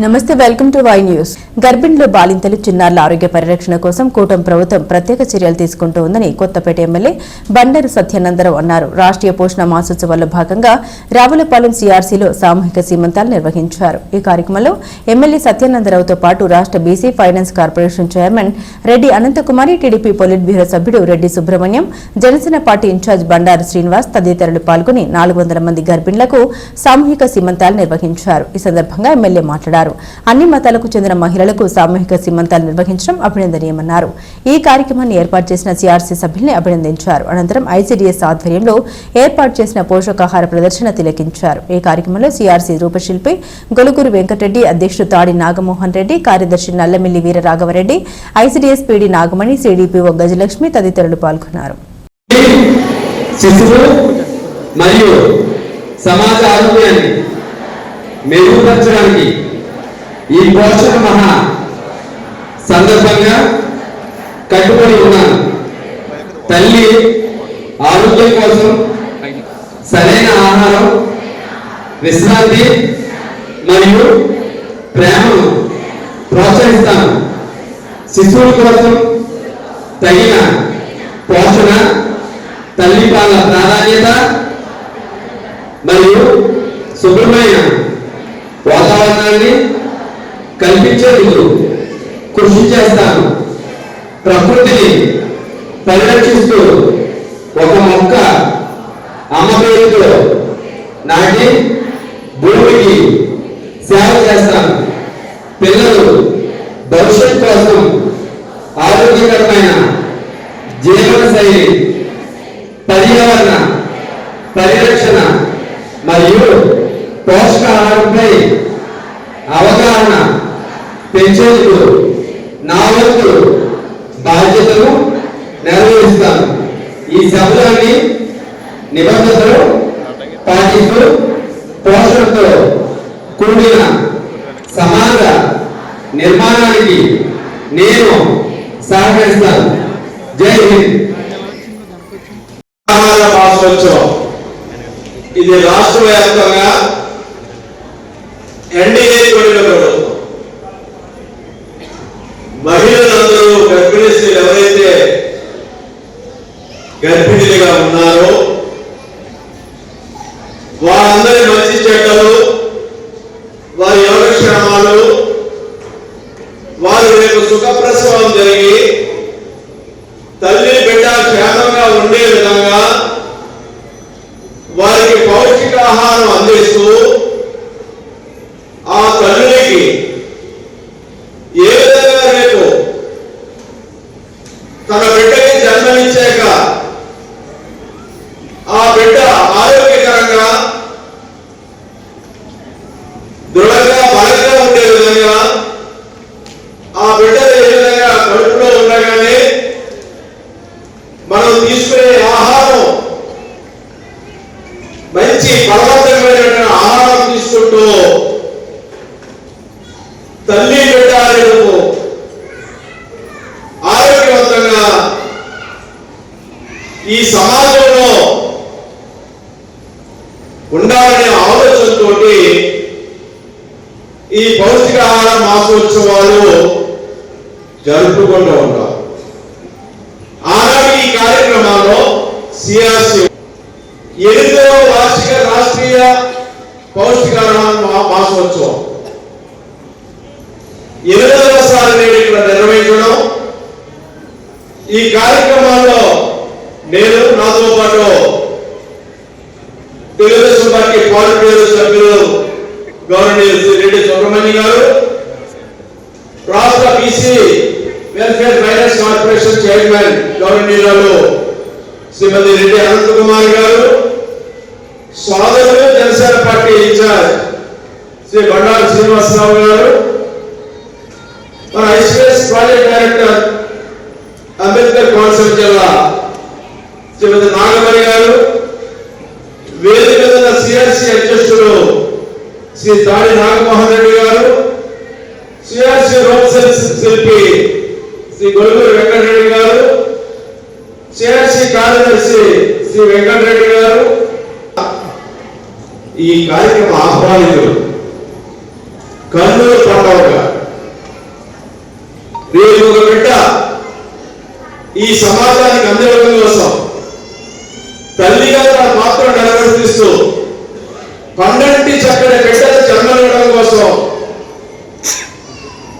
Namaste welcome to Y news. గర్భిణులు బాలింతలు చిన్నారుల ఆరోగ్య పరిరక్షణ కోసం కూటమి ప్రభుత్వం ప్రత్యేక చర్యలు తీసుకుంటూ ఉందని కొత్తపేట ఎమ్మెల్యే బండారు సత్యానందరావు అన్నారు. రాష్ట్రీయ పోషణ మాసోత్సవాల్లో భాగంగా రావులపాలెం సిఆర్సీలో సామూహిక సీమంతాలు నిర్వహించారు. ఈ కార్యక్రమంలో ఎమ్మెల్యే సత్యానందరావుతో పాటు రాష్ట్ర BC finance corporation chairman Reddy Anantakumari TDP politburo సభ్యుడు రెడ్డి సుబ్రహ్మణ్యం జనసేన పార్టీ ఇన్ఛార్జ్ బండారు శ్రీనివాస్ తదితరులు పాల్గొని నాలుగు వందల మంది గర్భిణులకు సామూహిక సీమంతాలు నిర్వహించారు. ఈ సందర్భంగా ఎమ్మెల్యే మాట్లాడారు. అన్ని మతాలకు చెందిన మహిళలకు సామూహిక సీమంతాలు నిర్వహించడం అభినందనీయమన్నారు. ఈ కార్యక్రమాన్ని ఏర్పాటు చేసిన సిఆర్సీ సభ్యుల్ని అభినందించారు. అనంతరం ఐసీడీఎస్ ఆధ్వర్యంలో ఏర్పాటు చేసిన పోషకాహార ప్రదర్శన తిలకించారు. ఈ కార్యక్రమంలో సిఆర్సీ రూపశిల్పి గొలుగురు వెంకటరెడ్డి అధ్యక్షుడు తాడి నాగమోహన్ రెడ్డి కార్యదర్శి Nallamilli Veera Raghava Reddy ICDS PD Nagamani CDPO Gajalakshmi తదితరులు పాల్గొన్నారు. శిశువు మరియు సమాజ ఆరోగ్యాన్ని మెరుగుపరచడానికి ఈ పోషణ మహా సందర్భంగా కట్టుబడి ఉన్నాను. తల్లి ఆరోగ్యం కోసం సరైన ఆహారం విశ్రాంతి మరియు ప్రేమను ప్రోత్సహిస్తాను. శిశువుల కోసం తగిన పోషణ తల్లి పాల నా బాధ్యతను నెరవేరుస్తాను. ఈ శబ్దాన్ని నిబంధనలు పాటిస్తూ పోషణతో కూడిన సమాజ నిర్మాణానికి నేను సహకరిస్తాను. జై హింద్. ఇది రాష్ట్ర వ్యాప్తంగా ఎన్డీఏ కూడిన ప్రభుత్వం మహిళలందరూ గర్భిణీ స్త్రీలు ఎవరైతే గర్భిణీలుగా ఉన్నారో వారందరి మంచి చెడ్డలు వారి యోగక్షేమాలు వారి రేపు సుఖప్రసవం జరిగి తల్లి బిడ్డ క్షేమంగా ఉండే విధంగా వారికి పౌష్టికాహారం అందిస్తూ ఆ తల్లికి ఏ విధంగా రేపు తన బిడ్డకి జన్మనిచ్చాక ఆ బిడ్డ ఆరోగ్యకరంగా దృఢంగా బలంగా ఉండే విధంగా ఆ బిడ్డ ఏ విధంగా కడుపులో ఉండగానే మనం తీసుకునే ఆహారం మంచి బలవంతమైన ఆహారం తీసుకుంటూ తల్లి బిడ్డ ఆరోగ్యవంతంగా ఈ సమాజంలో ఉండాలనే ఆలోచనతోటి ఈ పౌష్టికాహార మాసోత్సవాలు జరుపుకుంటూ ఉంటాం. ఆనాడు ఈ కార్యక్రమాల్లో సిఆర్సి ఎనిమిదవ వార్షిక రాష్ట్రీయ పౌష్టికాహార మాసోత్సవం. ఎనిమిదవ సారి నేను ఇక్కడ నిర్వహించడం. ఈ కార్యక్రమాల్లో నేను నాతో పాటు తెలుగుదేశం పార్టీ పాలిట్ బ్యూరో సభ్యులు గవర్నర్ రెడ్డి సుబ్రహ్మణ్యం గారు రాష్ట్ర BC welfare finance corporation chairman గౌరవనీయులు శ్రీమతి రెడ్డి అనంత కుమార్ గారు సోదరులు జనసేన పార్టీ ఇన్ఛార్జ్ శ్రీ బండారు శ్రీనివాసరావు గారు మన ICS project director Ambedkar Konaseema జిల్లా శ్రీమతి నాగమణి గారు వేదిక మీద సిఆర్సి అధ్యక్షుడు శ్రీ దాడి నాగమోహన్ రెడ్డి గారు సిఆర్సి రూపశిల్ శిల్పి శ్రీ గొలుగురు వెంకటరెడ్డి గారు సిఆర్సి కార్యదర్శి శ్రీ వెంకటరెడ్డి గారు. ఈ కార్యక్రమ ఆహ్వానితులు. కర్నూలు పండవగా రేపు ఒక బిడ్డ ఈ సమాజానికి అందడం కోసం తల్లిగా తన పాత్ర నిర్వర్తిస్తూ పన్నెండు చక్కని బిడ్డలు జన్మనివ్వడం కోసం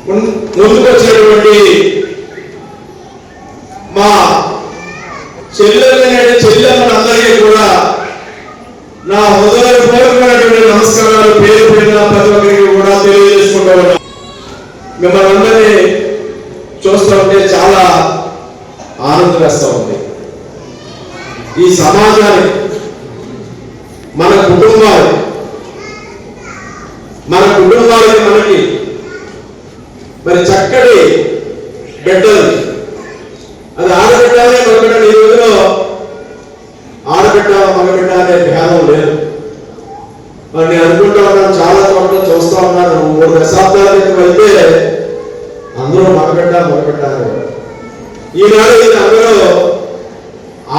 ముం- ముందుకొచ్చినటువంటి మా చెల్లెలైన చెల్లెమ్మలందరికీ కూడా నా హృదయపూర్వకమైనటువంటి నమస్కారాలు పేరు పేరున ప్రతి ఒక్కరికి కూడా తెలియజేసుకుంటూ ఉన్నాం మిమ్మల్ని అందరినీ చూస్తూ ఉంటే చాలా ఆనందవేస్తూ ఉంది. ఈ సమాజాన్ని మన కుటుంబాలు మన కుటుంబాలకి మనకి మరి చక్కటి బిడ్డలు అది ఆడబిడ్డాలే మగబిడ్డ ఈ రోజులో ఆడబిడ్డ మగబిడ్డ అనే భేదం లేదు మరి నేను అనుకుంటా ఉన్నాను చాలా చోట్ల చూస్తా ఉన్నాను మూడు దశాబ్దాల క్రితం అయితే అందరూ మగబిడ్డ మగబిడ్డ అనేవారు. ఈనాడు ఇది అందరూ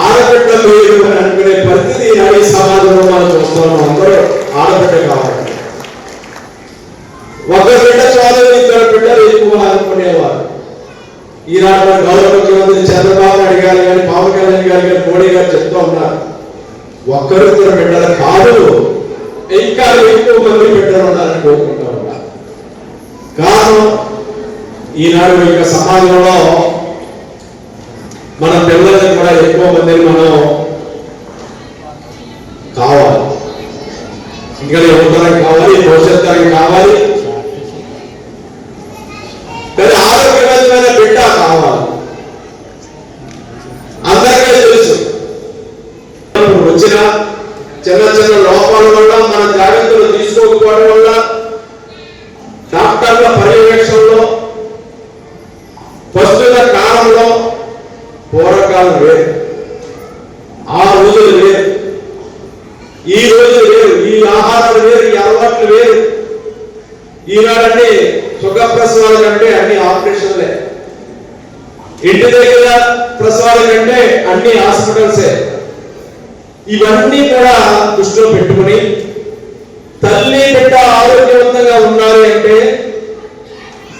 ఆడబిడ్డ లేదు అని అనుకునే పరిస్థితి ఈనాడు ఈ సమాజంలో మనం చూస్తున్నాం అందరూ ఆడబిడ్డ కావాలి ఒక బిడ్డ చాలు ఇద్దరు బిడ్డలు ఎక్కువ అనుకునేవారు ఈనాడు మన గౌరవ ముఖ్యమంత్రి చంద్రబాబు నాయుడు గారు కానీ పవన్ కళ్యాణ్ గారు కానీ మోడీ గారు చెప్తూ ఉన్నారు ఒక్కరిద్దరు బిడ్డలు కాదు ఇంకా ఎక్కువ మంది బిడ్డలు ఉన్నారని కోరుకుంటూ ఉన్నారు కారణం ఈనాడు ఈ యొక్క సమాజంలో మన పిల్లలకి కూడా ఎక్కువ మందిని మనం కావాలి. ఇంకా యువతరానికి కావాలి భవిష్యత్ కావాలి. కానీ ఆరోగ్యవంతమైన బిడ్డ కావాలి. అందరికీ తెలుసు. వచ్చిన చిన్న చిన్న లోపాల వల్ల మన జాగ్రత్తలు తీసుకోకపోవడం వల్ల డాక్టర్ల పర్యవేక్షణలో ప్రస్తుత కాలంలో పూర్వకాలం వేరు ఆ రోజులు వేరు ఈ రోజులు వేరు ఈ ఆహారాలు వేరు ఈ అలవాట్లు వేరు ఈనాడంటే ప్రసవాల కంటే అన్ని ఆపరేషన్లే. ఇంటి దగ్గర ప్రసవాల కంటే అన్ని హాస్పిటల్సే. ఇవన్నీ కూడా దృష్టిలో పెట్టుకుని తల్లి బిడ్డ ఆరోగ్యవంతంగా ఉన్నారు అంటే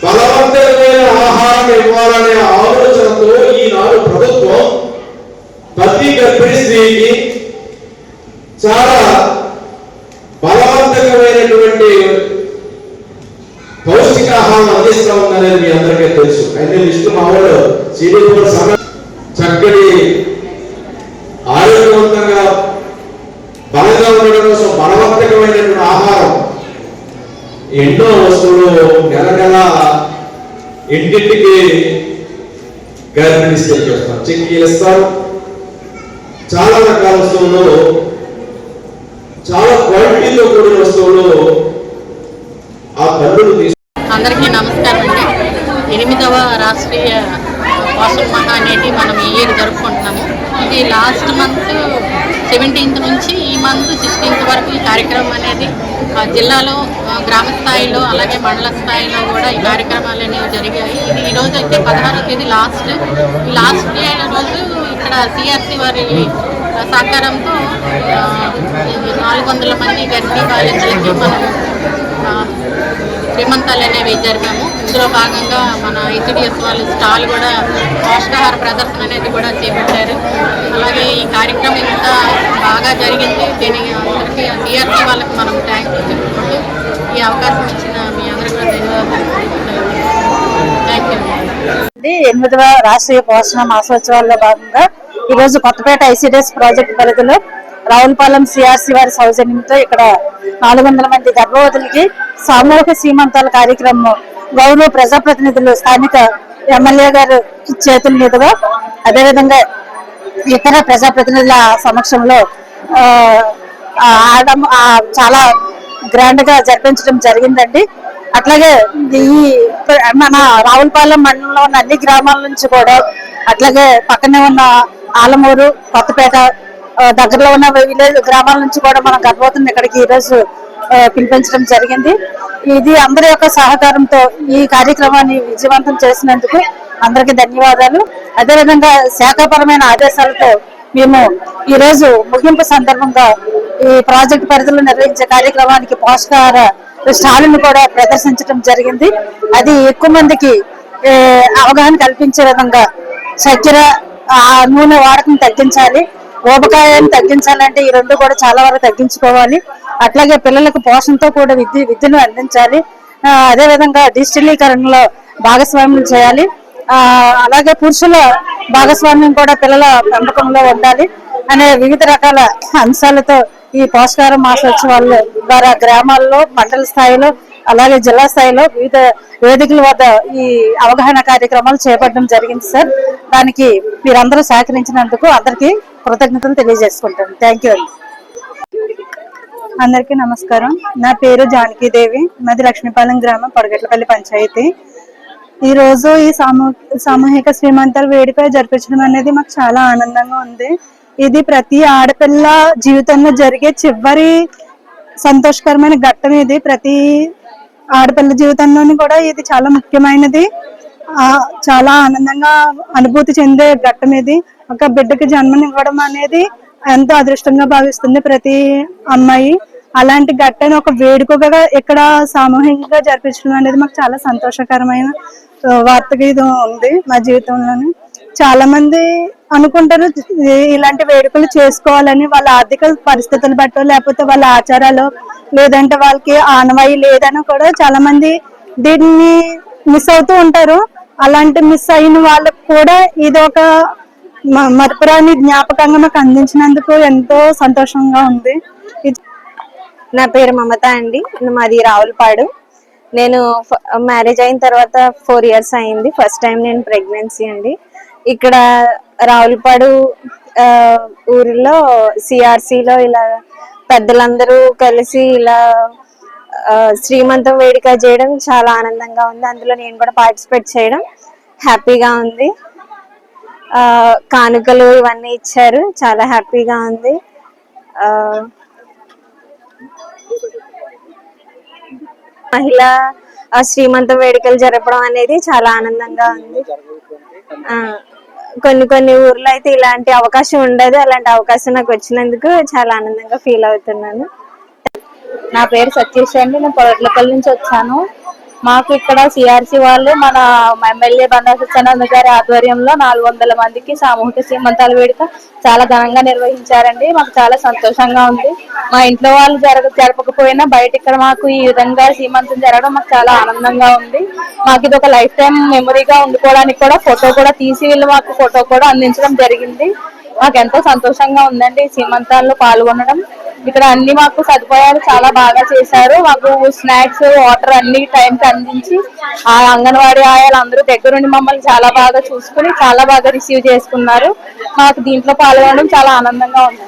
బలవంతమైన ఆహారం ఇవ్వాలనే ఆలోచనతో ఈనాడు ప్రభుత్వం ప్రతి గర్భిణీ స్త్రీకి చాలా బలవంతకమైనటువంటి పౌష్టికాహారం అందిస్తా ఉందనేది మీ అందరికీ తెలుసు అయితే లిస్టు సిడి సమయం చక్కటి ఆరోగ్యవంతంగా బలంగా ఉండడం కోసం బలవంతకమైనటువంటి ఆహారం. ఎన్నో వస్తువులు నెల నెల ఇంటింటికి గర్భిణీ స్త్రీకి వస్తారు చెక్కీలు ఇస్తారు. చాలా రకాల వస్తువులు చాలా క్వాలిటీతో కూడిన వస్తువులు ఆ తల్లులు తీసుకు అందరికీ నమస్కారం. ఎనిమిదవ రాష్ట్రీయ పోషణ అనేది మనం ఈ ఇయర్ జరుపుకుంటున్నాము. ఇది లాస్ట్ మంత్ సెవెంటీన్త్ నుంచి ఈ మంత్ సిక్స్టీన్త్ వరకు ఈ కార్యక్రమం అనేది ఆ, జిల్లాలో గ్రామ స్థాయిలో అలాగే మండల స్థాయిలో కూడా ఈ కార్యక్రమాలు అనేవి జరిగాయి. ఇది ఈ రోజు అయితే పదహారో తేదీ లాస్ట్. లాస్ట్ డే రోజు ఇక్కడ సిఆర్సి వారి సహకారంతో నాలుగు వందల మంది గర్భిణీ బాలింతలకి మనం శ్రీమంతాలు అనేవి జరిపాము ఇందులో భాగంగా మన హెచ్డిఎస్ వాళ్ళు స్టాల్ కూడా పోషకాహార ప్రదర్శన అనేది కూడా చేపట్టారు. అలాగే ఈ కార్యక్రమం ఇంత బాగా జరిగింది. దీనికి అందరికీ టీఆర్సీ వాళ్ళకి మనం థ్యాంక్ చెప్పుకుంటూ ఈ అవకాశం ఇచ్చిన మీ అందరికీ థ్యాంక్ యూ ఎనిమిదవ రాష్ట్రీయ పోషణ మాసోత్సవాల్లో భాగంగా ఈ రోజు కొత్తపేట ఐసీడీఎస్ ప్రాజెక్ట్ పరిధిలో రావులపాలెం సిఆర్సి వారి సౌజన్యంతో ఇక్కడ నాలుగు వందల మంది గర్భవతులకి సామూహిక సీమంతాల కార్యక్రమం గౌరవ ప్రజాప్రతినిధులు స్థానిక ఎమ్మెల్యే గారు చేతుల మీదుగా అదేవిధంగా ఇతర ప్రజాప్రతినిధుల సమక్షంలో ఆడడం చాలా గ్రాండ్గా జరిపించడం జరిగిందండి. అట్లాగే ఈ మన రావులపాలెం మండలంలో ఉన్న అన్ని గ్రామాల నుంచి కూడా అట్లాగే పక్కనే ఉన్న ఆలమూరు కొత్తపేట దగ్గరలో ఉన్న విలేజ్ గ్రామాల నుంచి కూడా మనం గర్భవతులను ఇక్కడికి ఈ రోజు పిలిపించడం జరిగింది. ఇది అందరి యొక్క సహకారంతో ఈ కార్యక్రమాన్ని విజయవంతం చేసినందుకు అందరికీ ధన్యవాదాలు. అదేవిధంగా శాఖాపరమైన ఆదేశాలతో మేము ఈ రోజు ముగింపు సందర్భంగా ఈ ప్రాజెక్ట్ పరిధిలో నిర్వహించే కార్యక్రమానికి పోషకాహార స్టాలును కూడా ప్రదర్శించడం జరిగింది. అది ఎక్కువ మందికి అవగాహన కల్పించే విధంగా చక్కెర నూనె వాడకం తగ్గించాలి. ఊబకాయాన్ని తగ్గించాలంటే ఈ రెండు కూడా చాలా వరకు తగ్గించుకోవాలి. అట్లాగే పిల్లలకు పోషణతో కూడా విద్య విద్యను అందించాలి. అదేవిధంగా అదే విధంగా డిజిటలీకరణలో భాగస్వామ్యం చేయాలి. అలాగే పురుషుల భాగస్వామ్యం కూడా పిల్లల పెంపకంలో ఉండాలి. అనే వివిధ రకాల అంశాలతో ఈ పోషకాహార మాసోత్సవాల ద్వారా గ్రామాల్లో మండల స్థాయిలో అలాగే జిల్లా స్థాయిలో వివిధ వేదికల వద్ద ఈ అవగాహన కార్యక్రమాలు చేపట్టడం జరిగింది సార్. దానికి మీరందరూ సహకరించినందుకు అందరికీ కృతజ్ఞతలు తెలియజేసుకుంటాను. థ్యాంక్ యూ అందరికీ నమస్కారం. నా పేరు జానకీదేవి. మాది లక్ష్మీపాలెం గ్రామం పొడగట్లపల్లి పంచాయతీ. ఈ రోజు ఈ సామూ సామూహిక శ్రీమంతాల వేడుక జరిపించడం అనేది మాకు చాలా ఆనందంగా ఉంది. ఇది ప్రతి ఆడపిల్ల జీవితంలో జరిగే చివరి సంతోషకరమైన ఘట్టం ఇది. ప్రతి ఆడపిల్ల జీవితంలోని కూడా ఇది చాలా ముఖ్యమైనది. చాలా ఆనందంగా అనుభూతి చెందే ఘట్టం ఇది. ఒక బిడ్డకి జన్మనివ్వడం అనేది ఎంతో అదృష్టంగా భావిస్తుంది ప్రతి అమ్మాయి. అలాంటి ఘట్టను ఒక వేడుకగా ఇక్కడ సామూహికంగా జరిపించడం అనేది మాకు చాలా సంతోషకరమైన వార్తగా ఇది ఉంది మా జీవితంలోని. చాలా మంది అనుకుంటారు ఇలాంటి వేడుకలు చేసుకోవాలని వాళ్ళ ఆర్థిక పరిస్థితులు బట్టో లేకపోతే వాళ్ళ ఆచారాలు లేదంటే వాళ్ళకి ఆనవాయి లేదని కూడా చాలా మంది దీన్ని మిస్ అవుతూ ఉంటారు. అలాంటి మిస్ అయిన వాళ్ళకు కూడా ఇది ఒక మ- మరపురాని జ్ఞాపకంగా మాకు అందించినందుకు ఎంతో సంతోషంగా ఉంది. ఇది నా పేరు మమత అండి. మాది రావులపాడు. నేను మ్యారేజ్ అయిన తర్వాత ఫోర్ ఇయర్స్ అయింది. ఫస్ట్ టైం నేను ప్రెగ్నెన్సీ అండి. ఇక్కడ రావులపాడు ఊరిలో సిఆర్సిలో ఇలా పెద్దలందరూ కలిసి ఇలా శ్రీమంతం వేడుక చేయడం చాలా ఆనందంగా ఉంది. అందులో నేను కూడా పార్టిసిపేట్ చేయడం హ్యాపీగా ఉంది. కానుకలు ఇవన్నీ ఇచ్చారు. చాలా హ్యాపీగా ఉంది. మహిళా మహిళ శ్రీమంతం వేడుకలు జరపడం అనేది చాలా ఆనందంగా ఉంది. కొన్ని కొన్ని ఊర్లో అయితే ఇలాంటి అవకాశం ఉండదు. అలాంటి అవకాశం నాకు వచ్చినందుకు చాలా ఆనందంగా ఫీల్ అవుతున్నాను. నా పేరు సతీష్ అండి. నేను పొరట్లపల్లి నుంచి వచ్చాను. మాకు ఇక్కడ సిఆర్సి వాళ్ళు మన ఎమ్మెల్యే బండా సత్యానంద గారి ఆధ్వర్యంలో నాలుగు వందల మందికి సామూహిక సీమంతాల వేడుక చాలా ఘనంగా నిర్వహించారండి. మాకు చాలా సంతోషంగా ఉంది. మా ఇంట్లో వాళ్ళు జరగ జరపకపోయినా బయట ఇక్కడ మాకు ఈ విధంగా సీమంతం జరగడం మాకు చాలా ఆనందంగా ఉంది. మాకు ఇది ఒక లైఫ్ టైం మెమరీగా ఉండుకోవడానికి కూడా ఫోటో కూడా తీసి వీళ్ళు మాకు ఫోటో కూడా అందించడం జరిగింది. మాకు ఎంతో సంతోషంగా ఉందండి ఈ సీమంతాల్లో పాల్గొనడం. ఇక్కడ అన్ని మాకు సదుపాయాలు చాలా బాగా చేశారు. మాకు స్నాక్స్ వాటర్ అన్ని టైంకి అందించి ఆ అంగన్వాడీ ఆయాలు అందరూ దగ్గరుండి మమ్మల్ని చాలా బాగా చూసుకుని చాలా బాగా రిసీవ్ చేసుకున్నారు. మాకు దీంట్లో పాల్గొనడం చాలా ఆనందంగా ఉంది.